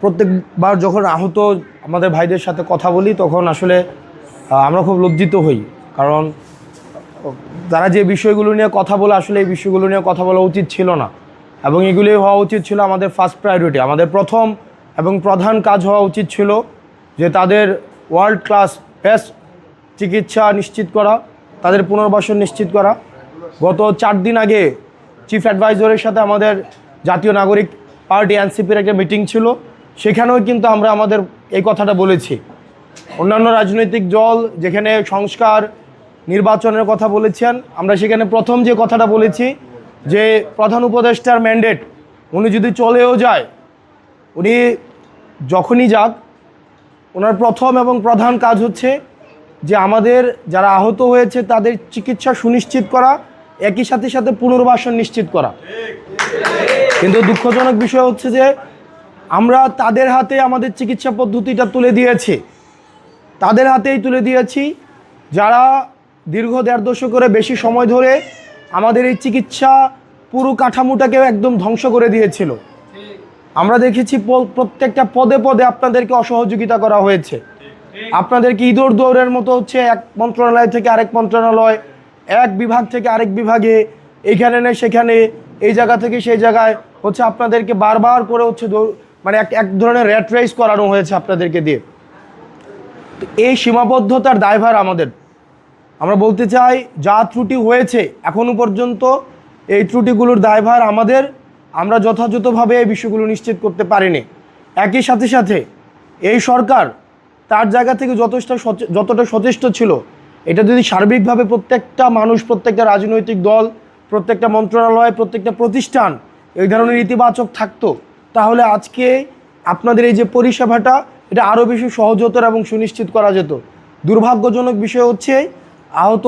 প্রত্যেকবার যখন আহত আমাদের ভাইদের সাথে কথা বলি, তখন আসলে আমরা খুব লজ্জিত হই। কারণ, তারা যে বিষয়গুলো নিয়ে কথা বলে, আসলে এই বিষয়গুলো নিয়ে কথা বলা উচিত ছিল না। এবং এগুলি হওয়া উচিত ছিল আমাদের ফার্স্ট প্রায়োরিটি আমাদের প্রথম এবং প্রধান কাজ হওয়া উচিত ছিল যে তাদের ওয়ার্ল্ড ক্লাস বেস্ট চিকিৎসা নিশ্চিত করা, তাদের পুনর্বাসন নিশ্চিত করা। গত চার দিন আগে চিফ অ্যাডভাইজারের সাথে আমাদের জাতীয় নাগরিক পার্টি এনসিপির একটা মিটিং ছিল, সেখানেও কিন্তু আমরা আমাদের এই কথাটা বলেছি। অন্যান্য রাজনৈতিক দল যেখানে সংস্কার, নির্বাচনের কথা বলেছেন, আমরা সেখানে প্রথম যে কথাটা বলেছি, যে প্রধান উপদেষ্টার ম্যান্ডেট উনি যদি চলেও যায়, উনি যখনই যাক, ওনার প্রথম এবং প্রধান কাজ হচ্ছে যে আমাদের যারা আহত হয়েছে, তাদের চিকিৎসা সুনিশ্চিত করা, একই সাথে সাথে পুনর্বাসন নিশ্চিত করা। কিন্তু দুঃখজনক বিষয় হচ্ছে যে আমরা তাদের হাতে আমাদের চিকিৎসা পদ্ধতিটা তুলে দিয়েছি। তাদের হাতেই তুলে দিয়েছি। যারা দীর্ঘ দেড় দশকের বেশি সময় ধরে আমাদের এই চিকিৎসা পুরো কাঠামোটাকে একদম ধ্বংস করে দিয়েছিল। আমরা দেখেছি প্রত্যেকটা পদে পদে আপনাদেরকে অসহযোগিতা করা হয়েছে। আপনাদেরকে ইঁদুর দৌড়ের মতো হচ্ছে এক মন্ত্রণালয় থেকে আরেক মন্ত্রণালয়, এক বিভাগ থেকে আরেক বিভাগে এইখানে নেই সেখানে এই জায়গা থেকে সেই জায়গায় হচ্ছে আপনাদেরকে বারবার করে হচ্ছে মানে এক এক ধরনের র্যাট রেস করানো হয়েছে আপনাদেরকে দিয়ে। এই সীমাবদ্ধতার দায়ভার আমাদের। আমরা বলতে চাই, যা ত্রুটি হয়েছে এখনও পর্যন্ত এই ত্রুটিগুলোর দায়ভার আমাদের। আমরা যথাযথভাবে এই বিষয়গুলো নিশ্চিত করতে পারিনি। একই সাথে সাথে এই সরকার তার জায়গা থেকে যথেষ্ট যতটা সচেষ্ট ছিল, এটা যদি সার্বিকভাবে প্রত্যেকটা মানুষ, প্রত্যেকটা রাজনৈতিক দল প্রত্যেকটা মন্ত্রণালয়, প্রত্যেকটা প্রতিষ্ঠান এই ধরনের ইতিবাচক থাকতো। তাহলে আজকে আপনাদের এই যে পরিষেবাটা, এটা আরও বেশি সহজতর এবং সুনিশ্চিত করা যেত। দুর্ভাগ্যজনক বিষয় হচ্ছে, আহত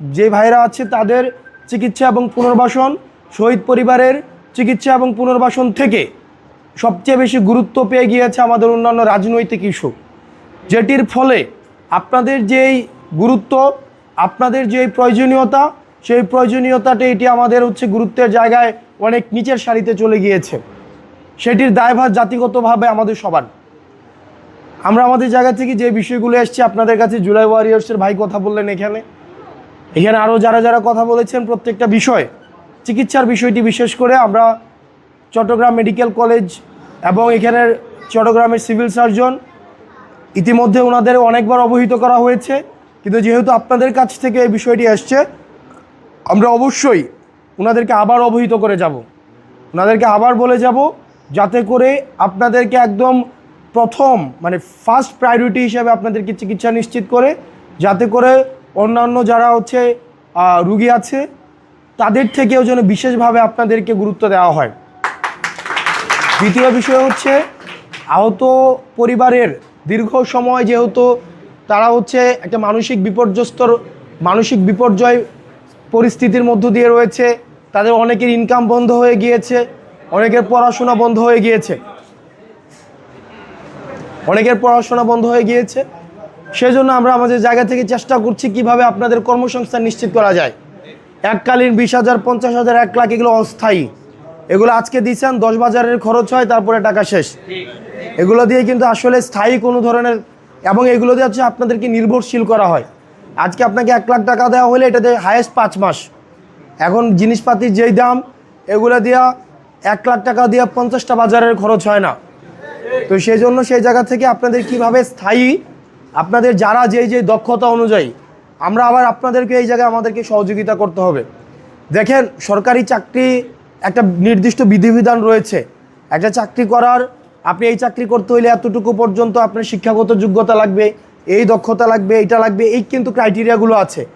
যে ভাইরা আছে তাদের চিকিৎসা এবং পুনর্বাসন, শহীদ পরিবারের চিকিৎসা এবং পুনর্বাসন থেকে সবচেয়ে বেশি গুরুত্ব পেয়ে গিয়েছে আমাদের অন্যান্য রাজনৈতিক ইস্যু। যেটির ফলে আপনাদের যেই গুরুত্ব, আপনাদের যে প্রয়োজনীয়তা সেই প্রয়োজনীয়তাটা এটি আমাদের হচ্ছে গুরুত্বের জায়গায় অনেক নিচের সারিতে চলে গিয়েছে। সেটির দায়ভার জাতিগতভাবে আমাদের সবার। আমরা আমাদের জায়গা থেকে যে বিষয়গুলো এসছে আপনাদের কাছে জুলাই ওয়ারিয়ার্সের ভাই কথা বললেন এখানে। এখানে আরও যারা যারা কথা বলেছেন প্রত্যেকটা বিষয়, চিকিৎসার বিষয়টি বিশেষ করে আমরা চট্টগ্রাম মেডিকেল কলেজ এবং এখানের চট্টগ্রামের সিভিল সার্জন ইতিমধ্যে ওনাদের অনেকবার অবহিত করা হয়েছে। কিন্তু যেহেতু আপনাদের কাছ থেকে এই বিষয়টি আসছে আমরা অবশ্যই ওনাদেরকে আবার অবহিত করে যাব। ওনাদেরকে আবার বলে যাব যাতে করে আপনাদেরকে একদম প্রথম মানে ফার্স্ট প্রায়োরিটি হিসাবে আপনাদেরকে চিকিৎসা নিশ্চিত করে, যাতে করে অন্যান্য যারা হচ্ছে রুগী আছে, তাদের থেকেও যেন বিশেষভাবে আপনাদেরকে গুরুত্ব দেওয়া হয়। দ্বিতীয় বিষয় হচ্ছে, আহত পরিবারের দীর্ঘ সময় যেহেতু তারা হচ্ছে একটা মানসিক বিপর্যস্তর মানসিক বিপর্যয় পরিস্থিতির মধ্য দিয়ে রয়েছে, তাদের অনেকের ইনকাম বন্ধ হয়ে গিয়েছে, অনেকের পড়াশোনা বন্ধ হয়ে গিয়েছে। অনেকের পড়াশোনা বন্ধ হয়ে গিয়েছে। সেজন্য আমরা আমাদের জায়গা থেকে চেষ্টা করছি কীভাবে আপনাদের কর্মসংস্থান নিশ্চিত করা যায়। এককালীন বিশ হাজার, পঞ্চাশ হাজার, এক লাখ এগুলো অস্থায়ী। এগুলো আজকে দিচ্ছেন, দশ বাজারের খরচ হয়, তারপরে টাকা শেষ। এগুলো দিয়ে কিন্তু আসলে স্থায়ী কোনো ধরনের, এবং এগুলো দিয়ে হচ্ছে আপনাদেরকে নির্ভরশীল করা হয়। আজকে আপনাকে এক লাখ টাকা দেওয়া হলে এটাতে হায়েস্ট পাঁচ মাস। এখন জিনিসপাতির যেই দাম, এগুলো দিয়া এক লাখ টাকা দিয়ে পঞ্চাশটা বাজারের খরচ হয় না। তো সেই জন্য সেই জায়গা থেকে আপনাদের কীভাবে স্থায়ী, আপনাদের যারা যেই যে দক্ষতা অনুযায়ী, আমরা আবার আপনাদেরকে এই জায়গায় আমাদেরকে সহযোগিতা করতে হবে। দেখেন, সরকারি চাকরি একটা নির্দিষ্ট বিধিবিধান রয়েছে। একটা চাকরি করার, আপনি এই চাকরি করতে হইলে এতটুকু পর্যন্ত আপনার শিক্ষাগত যোগ্যতা লাগবে। এই দক্ষতা লাগবে এটা লাগবে, এই কিন্তু ক্রাইটেরিয়াগুলো আছে।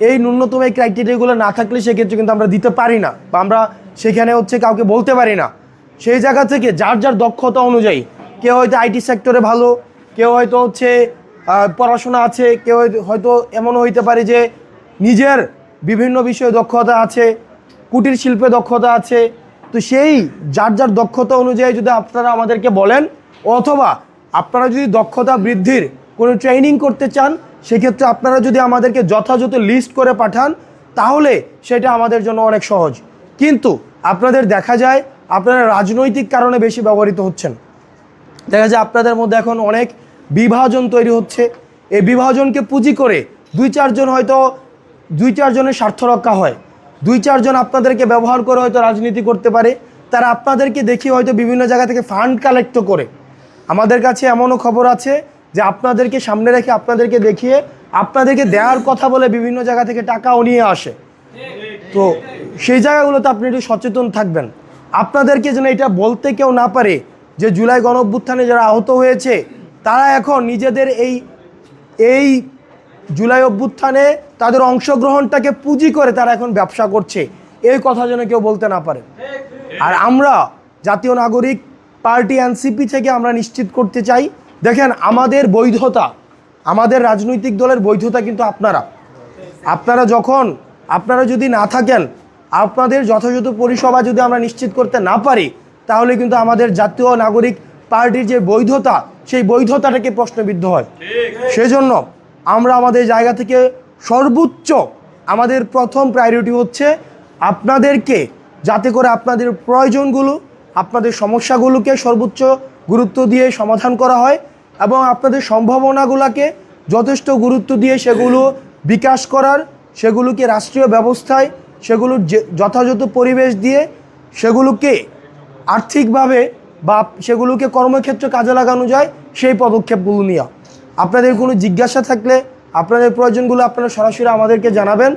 এই ন্যূনতম এই ক্রাইটেরিয়াগুলো না থাকলে সেক্ষেত্রে কিন্তু আমরা দিতে পারি না বা আমরা সেখানে হচ্ছে কাউকে বলতে পারি না। সেই জায়গা থেকে যার যার দক্ষতা অনুযায়ী, কেউ হয়তো আইটি সেক্টরে ভালো, কেউ হয়তো হচ্ছে পড়াশোনা আছে, কেউ হয়তো- এমনও হইতে পারে যে নিজের বিভিন্ন বিষয়ে দক্ষতা আছে, কুটির শিল্পে দক্ষতা আছে। তো সেই যার যার দক্ষতা অনুযায়ী যদি আপনারা আমাদেরকে বলেন, অথবা আপনারা যদি দক্ষতা বৃদ্ধির কোনো ট্রেনিং করতে চান, সেক্ষেত্রে আপনারা যদি আমাদেরকে যথাযথ লিস্ট করে পাঠান, তাহলে সেটা আমাদের জন্য অনেক সহজ। কিন্তু আপনাদের দেখা যায়, আপনারা রাজনৈতিক কারণে বেশি ব্যবহৃত হচ্ছেন। দেখা যায় আপনাদের মধ্যে এখন অনেক বিভাজন তৈরি হচ্ছে। এই বিভাজনকে পুঁজি করে দুই চারজন হয়তো, দুই চারজনের স্বার্থ রক্ষা হয়। দুই চারজন আপনাদেরকে ব্যবহার করে হয়তো রাজনীতি করতে পারে। তারা আপনাদেরকে দেখি হয়তো বিভিন্ন জায়গা থেকে ফান্ড কালেক্ট করে। আমাদের কাছে এমনও খবর আছে যে আপনাদেরকে সামনে রেখে আপনাদেরকে দেখিয়ে, আপনাদেরকে দেওয়ার কথা বলে বিভিন্ন জায়গা থেকে টাকাও নিয়ে আসে। তো সেই জায়গাগুলোতে আপনি একটু সচেতন থাকবেন। আপনাদেরকে যেন এটা বলতে কেউ না পারে যে জুলাই গণ অভ্যুত্থানে যারা আহত হয়েছে, তারা এখন নিজেদের এই এই জুলাই অভ্যুত্থানে তাদের অংশগ্রহণটাকে পুঁজি করে তারা এখন ব্যবসা করছে। এই কথা যেন কেউ বলতে না পারে। আর আমরা জাতীয় নাগরিক পার্টি এনসিপি থেকে আমরা নিশ্চিত করতে চাই দেখেন, আমাদের বৈধতা, আমাদের রাজনৈতিক দলের বৈধতা কিন্তু আপনারা। আপনারা যখন, আপনারা যদি না থাকেন, আপনাদের যথাযথ পরিষেবা যদি আমরা নিশ্চিত করতে না পারি, তাহলে কিন্তু আমাদের জাতীয় নাগরিক পার্টির যে বৈধতা, সেই বৈধতাটাকে প্রশ্নবিদ্ধ হয়। সেজন্য আমরা আমাদের জায়গা থেকে সর্বোচ্চ আমাদের প্রথম প্রায়োরিটি হচ্ছে আপনাদেরকে, যাতে করে আপনাদের প্রয়োজনগুলো, আপনাদের সমস্যাগুলোকে সর্বোচ্চ গুরুত্ব দিয়ে সমাধান করা হয়। এবং আপনাদের সম্ভাবনাগুলোকে যথেষ্ট গুরুত্ব দিয়ে সেগুলো বিকাশ করার, সেগুলোকে রাষ্ট্রীয় ব্যবস্থায়, সেগুলোর যথাযথ পরিবেশ দিয়ে সেগুলোকে আর্থিকভাবে বা সেগুলোকে কর্মক্ষেত্রে কাজে লাগানো যায়, সেই পদক্ষেপগুলো নেওয়া আপনাদের কোনো জিজ্ঞাসা থাকলে, আপনাদের প্রয়োজনগুলো আপনারা সরাসরি আমাদেরকে জানাবেন।